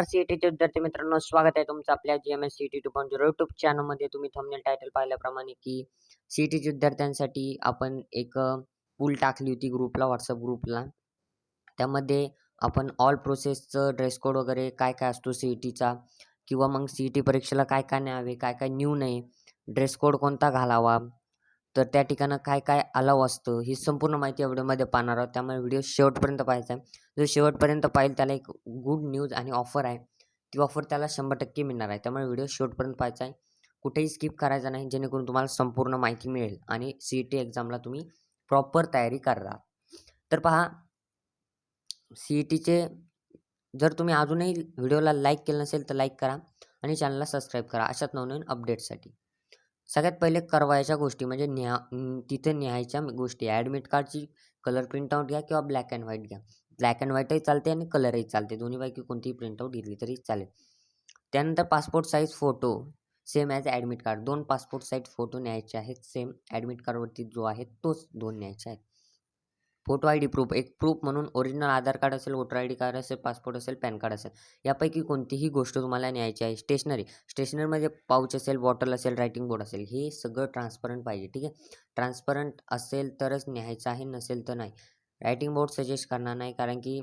नमस्कार सीईटीचे विद्यार्थी मित्रांनो स्वागत आहे तुमचं आपल्या G M S C T two point zero YouTube चॅनलमध्ये तुम्ही थंबनेल टायटल पाहिल्याप्रमाणे की सी ई टीच्या विद्यार्थ्यांसाठी आपण एक पूल टाकली होती ग्रुपला व्हॉट्सअप ग्रुपला त्यामध्ये आपण ऑल प्रोसेसचं ड्रेस कोड वगैरे काय काय असतो सी ई टीचा किंवा मग सी ई टी परीक्षेला काय काय न्यावे काय काय न्यू नाही ड्रेस कोड कोणता घालावा तर त्या ठिकाणं काय काय अलाव असतं ही संपूर्ण माहिती या व्हिडिओमध्ये पाहणार आहोत. त्यामुळे व्हिडिओ शेवटपर्यंत पाहायचा आहे. जो शेवटपर्यंत पाहिजे त्याला एक गुड न्यूज आणि ऑफर आहे. ती ऑफर त्याला शंभर टक्के मिळणार आहे. त्यामुळे व्हिडिओ शेवटपर्यंत पाहायचा आहे. कुठेही स्किप करायचा नाही जेणेकरून तुम्हाला संपूर्ण माहिती मिळेल आणि सी ई टी एक्झामला तुम्ही प्रॉपर तयारी करा तर पहा सी ई टीचे जर तुम्ही अजूनही व्हिडिओला लाईक केलं नसेल तर लाईक करा आणि चॅनलला सबस्क्राईब करा. अशाच नवनवीन अपडेटसाठी सगळ्यात पहिले करवायच्या गोष्टी म्हणजे न्या तिथे न्यायच्या गोष्टी. ॲडमिट कार्डची कलर प्रिंटआउट घ्या किंवा ब्लॅक अँड व्हाईट घ्या. ब्लॅक अँड व्हाईटही चालते आणि कलरही चालते. दोन्हीपैकी कोणतीही प्रिंटआउट घेतली तरी चालेल. त्यानंतर passport size photo same as admit card दोन पासपोर्ट साईज फोटो न्यायचे आहेत. सेम ॲडमिट कार्डवरती जो आहे तोच दोन न्यायचे आहेत. फोटो आय डी प्रूफ एक प्रूफ म्हणून ओरिजिनल आधार कार्ड असेल वोटर आय डी कार्ड असेल पासपोर्ट असेल पॅन कार्ड असेल यापैकी कोणतीही गोष्ट तुम्हाला न्यायची आहे स्टेशनरी. स्टेशनरीमध्ये पाऊच असेल बॉटल असेल रायटिंग बोर्ड असेल हे सगळं ट्रान्सपरंट पाहिजे ठीक आहे? ट्रान्सपरंट असेल तरच न्यायचं आहे नसेल तर नाही. रायटिंग बोर्ड सजेस्ट करणार नाही कारण की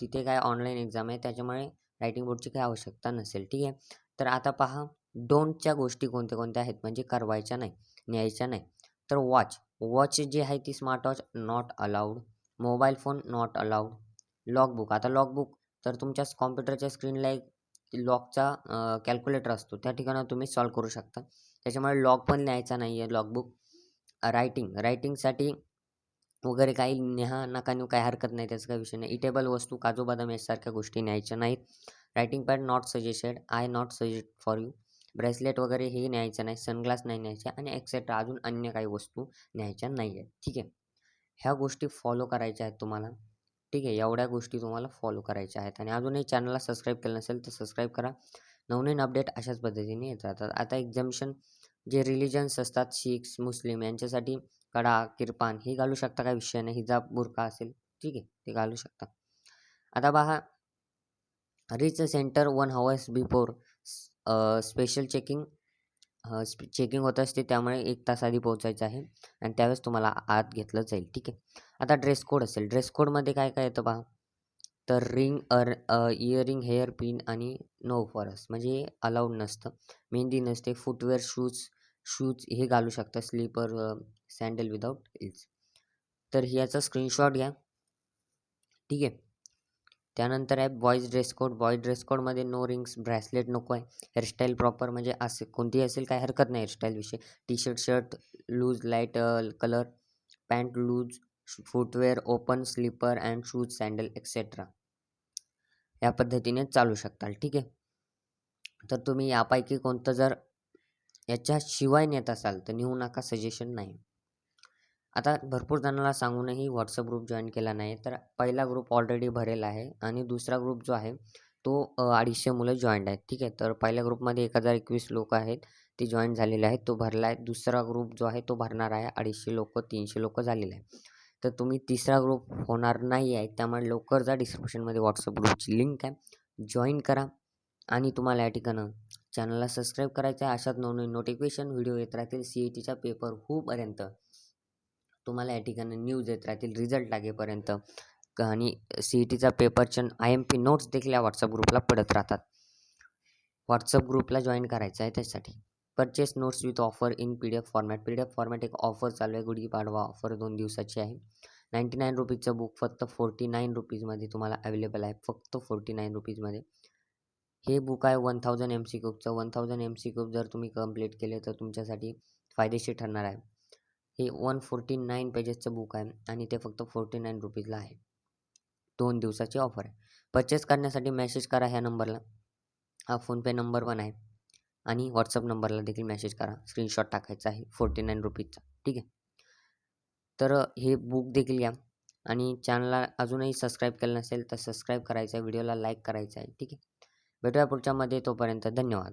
तिथे काय ऑनलाईन एक्झाम आहे त्याच्यामुळे रायटिंग बोर्डची काही आवश्यकता नसेल ठीक आहे? तर आता पहा डोंटच्या गोष्टी कोणत्या कोणत्या आहेत म्हणजे करवायच्या नाही न्यायच्या नाही. तर वॉच. वॉच जी आहे ती smart watch not allowed mobile phone not allowed logbook आता लॉगबुक तर तुमच्या कॉम्प्युटरच्या स्क्रीनला एक लॉकचा कॅल्क्युलेटर असतो. त्या ठिकाणी तुम्ही सॉल्व करू शकता. त्याच्यामुळे लॉग पण न्यायचा नाही आहे लॉगबुक रायटिंग रायटिंगसाठी वगैरे काही न्या नका नेऊ काही हरकत नाही. त्याचा काही विषय नाही. इटेबल वस्तू काजू बदाम यासारख्या गोष्टी न्यायच्या नाहीत. Writing pad not suggested I not suggest for you bracelet वगैरे हे न्यायचं नाही सनग्लास नाही न्यायचे आणि एक्सेट्रा अजून अन्य काही वस्तू न्यायच्या नाही आहेत. ठीक आहे? ह्या गोष्टी फॉलो करायच्या आहेत तुम्हाला. ठीक आहे? एवढ्या गोष्टी तुम्हाला फॉलो करायच्या आहेत. आणि अजूनही चॅनलला सबस्क्राईब केलं नसेल तर सबस्क्राईब करा. नवनवीन अपडेट अशाच पद्धतीने येत राहतात. आता एक्झामिशन जे रिलिजन्स असतात शीख्स मुस्लिम यांच्यासाठी कडा किरपान हे घालू शकता काय विषय नाही. हिजाब बुरखा असेल ठीक आहे? ते घालू शकता. आता पहा reach centre one hours before special checking checking होत असते त्यामुळे एक तास आधी पोहोचायचं आहे आणि त्यावेळेस तुम्हाला आत घेतलं जाईल ठीक आहे? आता ड्रेस कोड असेल ड्रेस कोडमध्ये काय काय येतं पहा? तर ring or earring hair pin आणि नो फॉरस म्हणजे अलाउड नसतं. मेहंदी नसते फुटवेअर शूज शूज हे घालू शकता स्लीपर सँडल विदाऊट हिल्स तर ह्याचा स्क्रीनशॉट घ्या. ठीक आहे? त्यानंतर आहे boys dress code boys dress कोडमध्ये नो रिंग्स ब्रेसलेट नको आहे. हेअरस्टाईल प्रॉपर म्हणजे असे कोणतीही असेल काही हरकत नाही हेअरस्टाईलविषयी T shirt shirt loose light colour pant loose footwear open slipper and shoes sandal etcetera या पद्धतीने चालू शकताल. ठीक आहे? तर तुम्ही यापैकी कोणतं जर याच्याशिवाय नेत असाल तर नेऊ नका सजेशन नाही. आता भरपूर जणांना सांगूनही व्हॉट्सअप ग्रुप जॉईन केला नाही. तर पहिला ग्रुप ऑलरेडी भरेला आहे आणि दुसरा ग्रुप जो आहे तो अडीचशे मुलं जॉईंट आहेत. ठीक आहे? तर पहिल्या ग्रुपमध्ये एक हजार एकवीस लोक आहेत ते जॉईन झालेले आहेत. तो भरला आहे. दुसरा ग्रुप जो आहे तो भरणार आहे. अडीचशे लोक तीनशे लोक झालेले आहे तर तुम्ही तिसरा ग्रुप होणार नाही आहे. त्यामुळे लवकर जा डिस्क्रिप्शनमध्ये व्हॉट्सअप ग्रुपची लिंक आहे. जॉईन करा आणि तुम्हाला या ठिकाणं चॅनलला सबस्क्राईब करायचं आहे. अशाच नवनवीन नोटिफिकेशन व्हिडिओ येत राहतील. सी ई टीचा पेपर होऊपर्यंत. तुम्हाला या ठिकाणी न्यूज येत राहतील रिझल्ट लागेपर्यंत. आणि सी ई टीचा पेपरच्या आय एम पी नोट्स देखील या व्हॉट्सअप ग्रुपला पडत राहतात. व्हॉट्सअप ग्रुपला जॉईन करायचं आहे त्यासाठी purchase notes with offer in P D F format P D F format एक ऑफर चालू आहे गुढीपाडवा ऑफर दोन दिवसाची आहे. नाईंटी नाईन रुपीजचं बुक फक्त फोर्टी नाईन रुपीजमध्ये तुम्हाला अवेलेबल आहे. फक्त फोर्टी नाईन रुपीजमध्ये हे बुक आहे one thousand M C क्यूबचं one thousand M C cube जर तुम्ही कंप्लीट केले तर तुमच्यासाठी फायदेशीर ठरणार आहे. हे वन फोर्टी नाईन पेजेसचं बुक आहे आणि ते फक्त फोर्टी नाईन रुपीजला आहे. दोन दिवसाची ऑफर आहे. परचेस करण्यासाठी मेसेज करा ह्या नंबरला हा फोनपे नंबर पण आहे. आणि व्हॉट्सअप नंबरला देखील मेसेज करा. स्क्रीनशॉट टाकायचा आहे फोर्टी नाईन रुपीजचा. ठीक आहे? तर हे बुक देखील घ्या. आणि चॅनलला अजूनही सबस्क्राईब केलं नसेल तर सबस्क्राईब करायचं आहे. व्हिडिओला लाईक करायचं आहे. ठीक आहे? भेटूया पुढच्यामध्ये तोपर्यंत धन्यवाद.